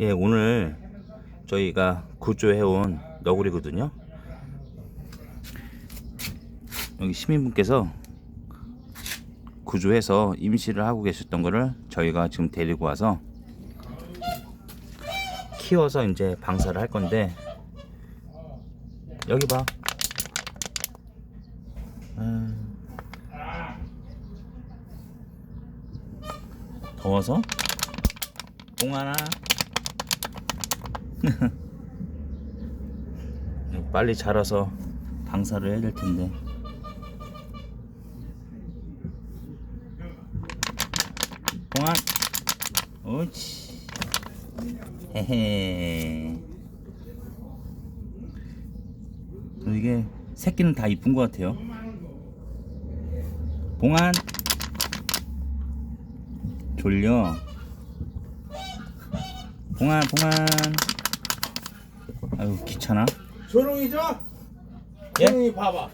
예, 오늘 저희가 구조해온 너구리거든요. 여기 시민분께서 구조해서 임시를 하고 계셨던 거를 저희가 지금 데리고 와서 키워서 이제 방사를 할 건데 여기 봐. 음, 더워서 동하나 빨리 자라서 방사를 해야 될 텐데. 동안. 옳지. 헤헤. 어, 이게 새끼는 다 이쁜 것 같아요. 봉안. 졸려. 봉안 봉안 아유 귀찮아 조롱이죠? 예? 조롱이 봐봐.